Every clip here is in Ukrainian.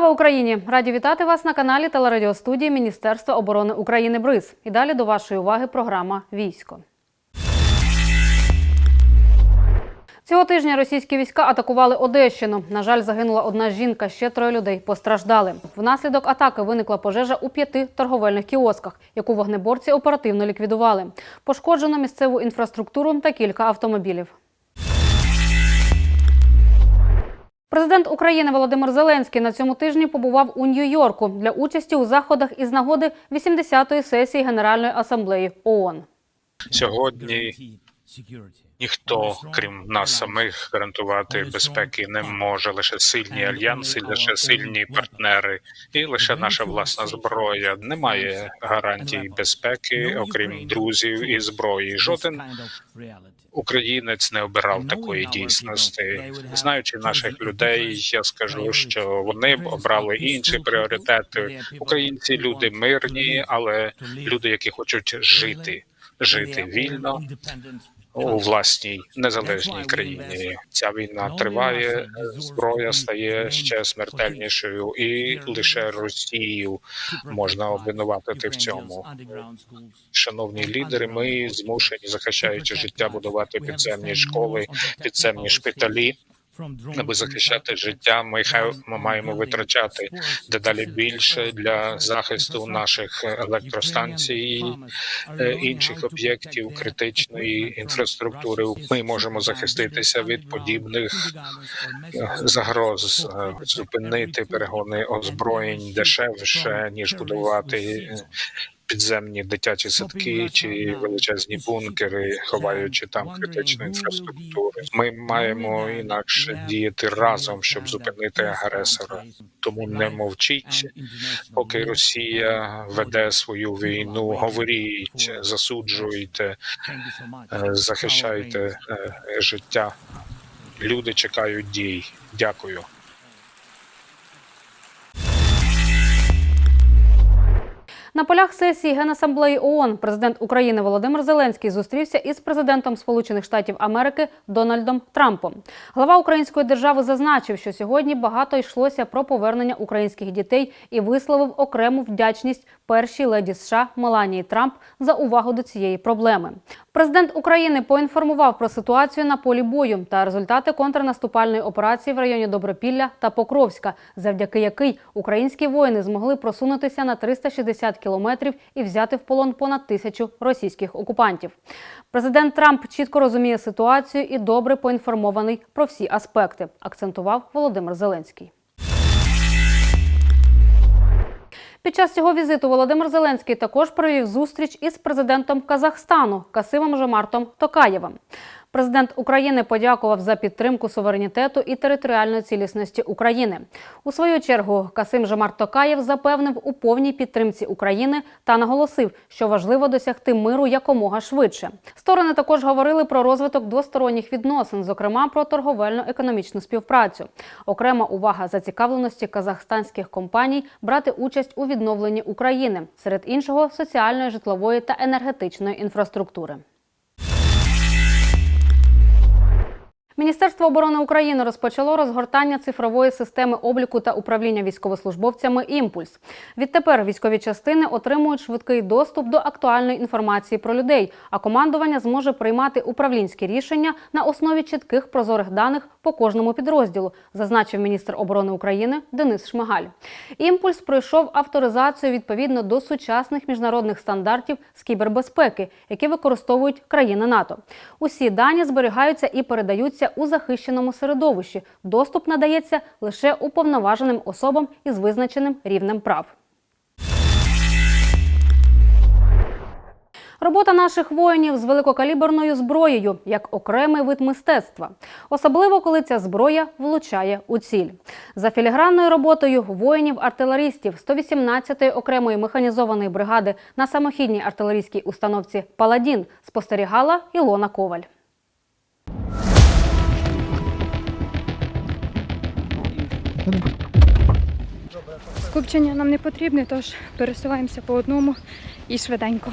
Слава Україні! Раді вітати вас на каналі телерадіостудії Міністерства оборони України БРИЗ. І далі до вашої уваги програма Військо. Цього тижня російські війська атакували Одещину. На жаль, загинула одна жінка, ще троє людей постраждали. Внаслідок атаки виникла пожежа у п'яти торговельних кіосках, яку вогнеборці оперативно ліквідували. Пошкоджено місцеву інфраструктуру та кілька автомобілів. Президент України Володимир Зеленський на цьому тижні побував у Нью-Йорку для участі у заходах із нагоди 80-ї сесії Генеральної асамблеї ООН. Сьогодні ніхто, крім нас самих, гарантувати безпеки не може. Лише сильні альянси, лише сильні партнери, і лише наша власна зброя. Немає гарантій безпеки, окрім друзів і зброї. Жоден українець не обирав такої дійсності. Знаючи наших людей, я скажу, що вони б обрали інші пріоритети. Українці люди мирні, але люди, які хочуть жити, жити вільно у власній незалежній країні. Ця війна триває, зброя стає ще смертельнішою, і лише Росію можна обвинуватити в цьому. Шановні лідери, ми змушені, захищаючи життя, будувати підземні школи, підземні шпиталі. Аби захищати життя, ми хай ми маємо витрачати дедалі більше для захисту наших електростанцій, е, інших об'єктів критичної інфраструктури. Ми можемо захиститися від подібних е, загроз, е, зупинити перегони озброєнь дешевше ніж будувати підземні дитячі садки чи величезні бункери, ховаючи там критичну інфраструктуру. Ми маємо інакше діяти разом, щоб зупинити агресора. Тому не мовчіть, поки Росія веде свою війну. Говоріть, засуджуйте, е, захищайте е, життя. Люди чекають дій. Дякую. На полях сесії Генасамблеї ООН президент України Володимир Зеленський зустрівся із президентом Сполучених Штатів Америки Дональдом Трампом. Глава української держави зазначив, що сьогодні багато йшлося про повернення українських дітей і висловив окрему вдячність першій леді США Меланії Трамп за увагу до цієї проблеми. Президент України поінформував про ситуацію на полі бою та результати контрнаступальної операції в районі Добропілля та Покровська, завдяки якій українські воїни змогли просунутися на 360 кілометрів і взяти в полон понад тисячу російських окупантів. Президент Трамп чітко розуміє ситуацію і добре поінформований про всі аспекти, акцентував Володимир Зеленський. Під час цього візиту Володимир Зеленський також провів зустріч із президентом Казахстану Касимом Жомартом Токаєвим. Президент України подякував за підтримку суверенітету і територіальної цілісності України. У свою чергу Касим Жомарт Токаєв запевнив у повній підтримці України та наголосив, що важливо досягти миру якомога швидше. Сторони також говорили про розвиток двосторонніх відносин, зокрема про торговельно-економічну співпрацю. Окрема увага зацікавленості казахстанських компаній брати участь у відновленні України, серед іншого соціальної, житлової та енергетичної інфраструктури. Міністерство оборони України розпочало розгортання цифрової системи обліку та управління військовослужбовцями Імпульс. Відтепер військові частини отримують швидкий доступ до актуальної інформації про людей, а командування зможе приймати управлінські рішення на основі чітких прозорих даних по кожному підрозділу, зазначив міністр оборони України Денис Шмигаль. Імпульс пройшов авторизацію відповідно до сучасних міжнародних стандартів з кібербезпеки, які використовують країни НАТО. Усі дані зберігаються і передаються у захищеному середовищі. Доступ надається лише уповноваженим особам із визначеним рівнем прав. Робота наших воїнів з великокаліберною зброєю як окремий вид мистецтва, особливо коли ця зброя влучає у ціль. За філігранною роботою воїнів-артилерістів 118-ї окремої механізованої бригади на самохідній артилерійській установці Паладін спостерігала Ілона Коваль. Скупчення нам не потрібне, тож пересуваємося по одному і швиденько.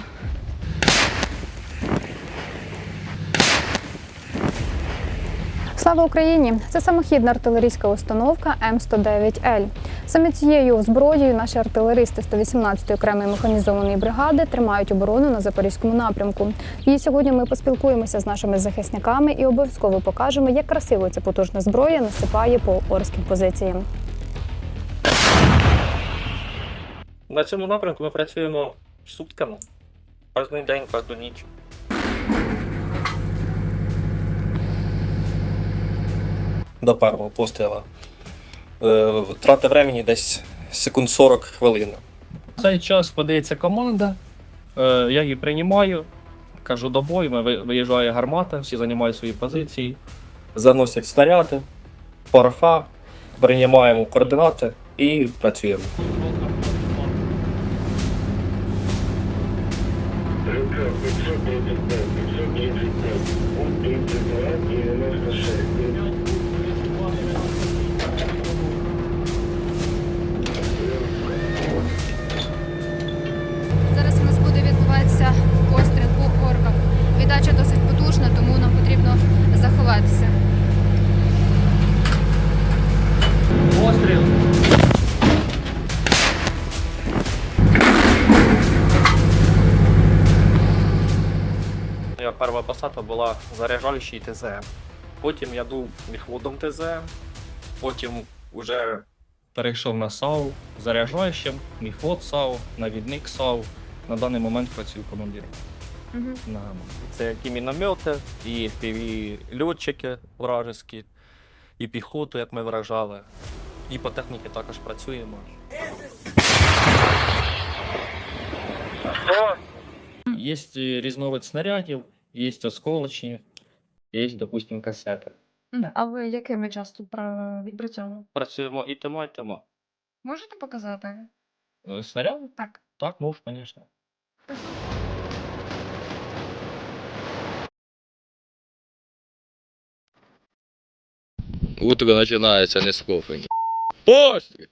Слава Україні! Це самохідна артилерійська установка М109Л. Саме цією зброєю наші артилеристи 118-ї окремої механізованої бригади тримають оборону на запорізькому напрямку. І сьогодні ми поспілкуємося з нашими захисниками і обов'язково покажемо, як красиво ця потужна зброя насипає по орським позиціям. На цьому напрямку ми працюємо сутками. Кожен день, кожну ніч. До першого пострілу. Е, Трата времени десь секунд 40 хвилин. В цей час подається команда, е, я її приймаю, кажу до бою, ми виїжджає гармата, всі займають свої позиції, заносять снаряди, порохи, приймаємо координати і працюємо. Зараз у посадка була заряджаючий ТЗ. Потім я був міхводом ТЗ, потім вже Перейшов на САУ, заряджаючим, міхвод САУ, навідник САУ. На даний момент працюю командиром. На Це як і міномети, і піві льотчики вражеські, і піхоту, як ми вражали. І по техніці також працюємо. Є різновид снарядів, є осколочні, є, допустим, касети. А ви якими часто пра- відпрацьовували? Працюємо і тимо, і тимо. Можете показати? Е, Снаряди? Так. Так, можу, звісно. Утро начинается не с кофе. После!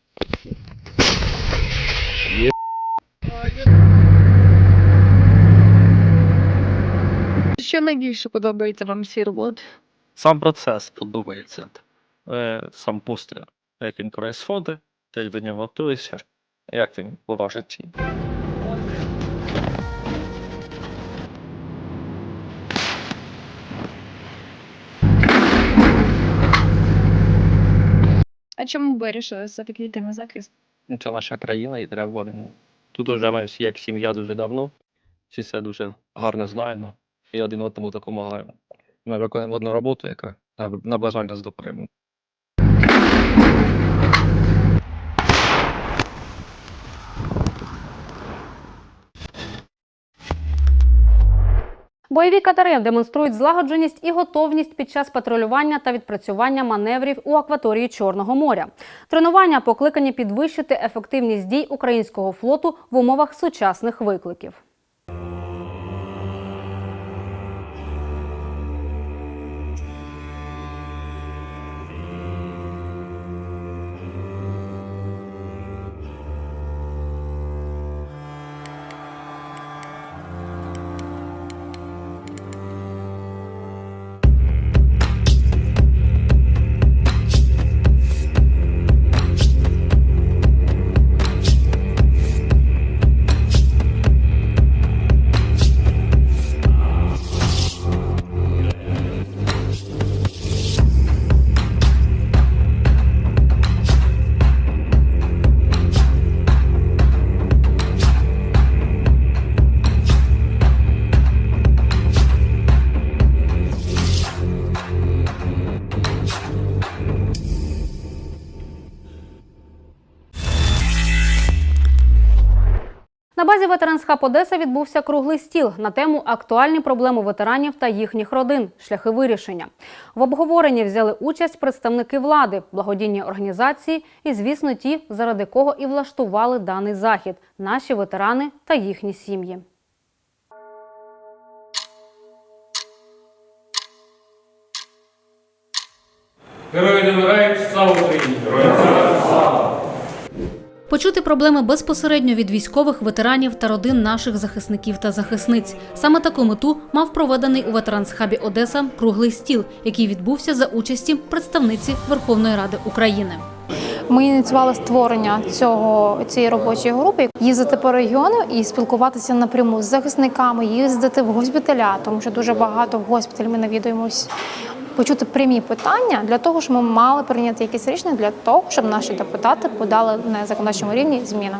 Що найбільше подобається вам в цій роботі? Сам процес подобається. Е, сам постріл. Як він происходить, як до нього готуєшся, як він в житті. А чому вирішили йти на захист? Це наша країна і треба. Тут уже як сім'я дуже давно. Всі це дуже гарно знаємо і один одному допомагаємо. Ми виконуємо одну роботу, яка наближає нас до перемоги. Бойові катери демонструють злагодженість і готовність під час патрулювання та відпрацювання маневрів у акваторії Чорного моря. Тренування покликані підвищити ефективність дій українського флоту в умовах сучасних викликів. Хаб Одеса відбувся круглий стіл на тему актуальні проблеми ветеранів та їхніх родин, шляхи вирішення. В обговоренні взяли участь представники влади, благодійні організації і, звісно, ті, заради кого і влаштували даний захід наші ветерани та їхні сім'ї. Герої не вмирають, слава Україні! Почути проблеми безпосередньо від військових ветеранів та родин наших захисників та захисниць. Саме таку мету мав проведений у ветерансхабі Одеса круглий стіл, який відбувся за участі представниці Верховної Ради України. Ми ініціювали створення цього цієї робочої групи, їздити по регіону і спілкуватися напряму з захисниками, їздити в госпіталя, тому що дуже багато в госпіталі ми навідуємось. Почути прямі питання для того, щоб ми мали прийняти якісь рішення для того, щоб наші депутати подали на законодавчому рівні зміни.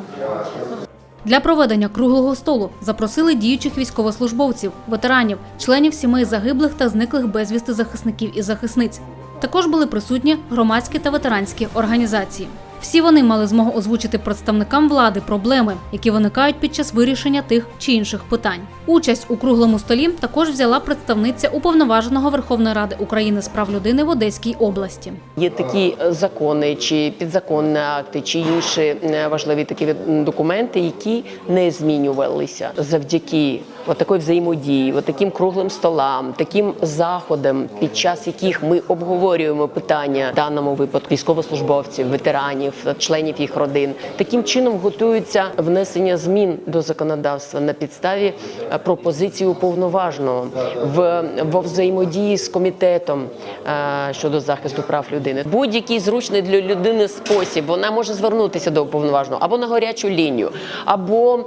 Для проведення круглого столу запросили діючих військовослужбовців, ветеранів, членів сімей загиблих та зниклих безвісти захисників і захисниць. Також були присутні громадські та ветеранські організації. Всі вони мали змогу озвучити представникам влади проблеми, які виникають під час вирішення тих чи інших питань. Участь у круглому столі також взяла представниця уповноваженого Верховної Ради України з прав людини в Одеській області. Є такі е, закони чи підзаконні акти, чи інші е, важливі такі документи, які не змінювалися завдяки такої взаємодії, от таким круглим столам, таким заходам, під час яких ми обговорюємо питання в даному випадку військовослужбовців, ветеранів, членів їх родин. Таким чином готується внесення змін до законодавства на підставі е, пропозиції уповноваженого в во взаємодії з комітетом е, щодо захисту прав людини. Будь-який зручний для людини спосіб вона може звернутися до уповноваженого або на гарячу лінію, або е,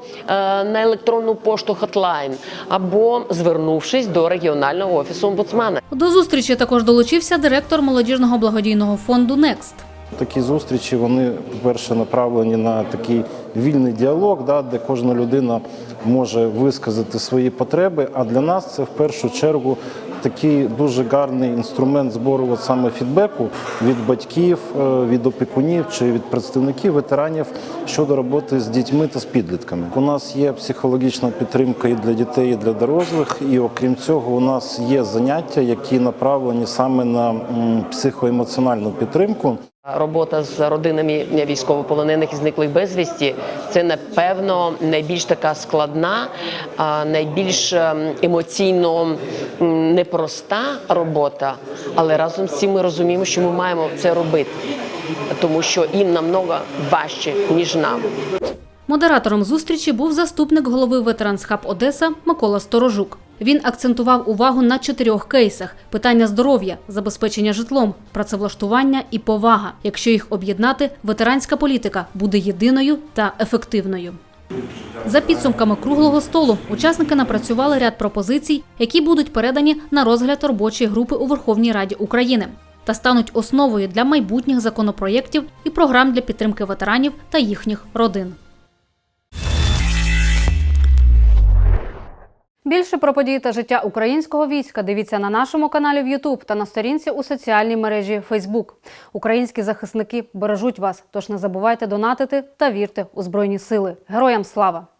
на електронну пошту Hotline, або звернувшись до регіонального офісу омбудсмена. До зустрічі також долучився директор молодіжного благодійного фонду «Некст». Такі зустрічі вони, по-перше, направлені на такий вільний діалог, да, де кожна людина може висказати свої потреби. А для нас це в першу чергу такий дуже гарний інструмент збору от саме фідбеку від батьків, е, від опікунів чи від представників ветеранів щодо роботи з дітьми та з підлітками. У нас є психологічна підтримка і для дітей, і для дорослих. І окрім цього, у нас є заняття, які направлені саме на психоемоціональну підтримку. Робота з родинами військовополонених і зниклих безвісті це напевно найбільш така складна, найбільш ем, емоційно непроста робота. Але разом з цим ми розуміємо, що ми маємо це робити, тому що їм намного важче ніж нам. Модератором зустрічі був заступник голови Ветеранс-Хаб Одеса Микола Сторожук. Він акцентував увагу на чотирьох кейсах: питання здоров'я, забезпечення житлом, працевлаштування і повага. Якщо їх об'єднати, ветеранська політика буде єдиною та ефективною. За підсумками круглого столу учасники напрацювали ряд пропозицій, які будуть передані на розгляд робочої групи у Верховній Раді України та стануть основою для майбутніх законопроєктів і програм для підтримки ветеранів та їхніх родин. Більше про події та життя українського війська дивіться на нашому каналі в YouTube та на сторінці у соціальній мережі Facebook. Українські захисники бережуть вас, тож не забувайте донатити та вірте у збройні сили. Героям слава!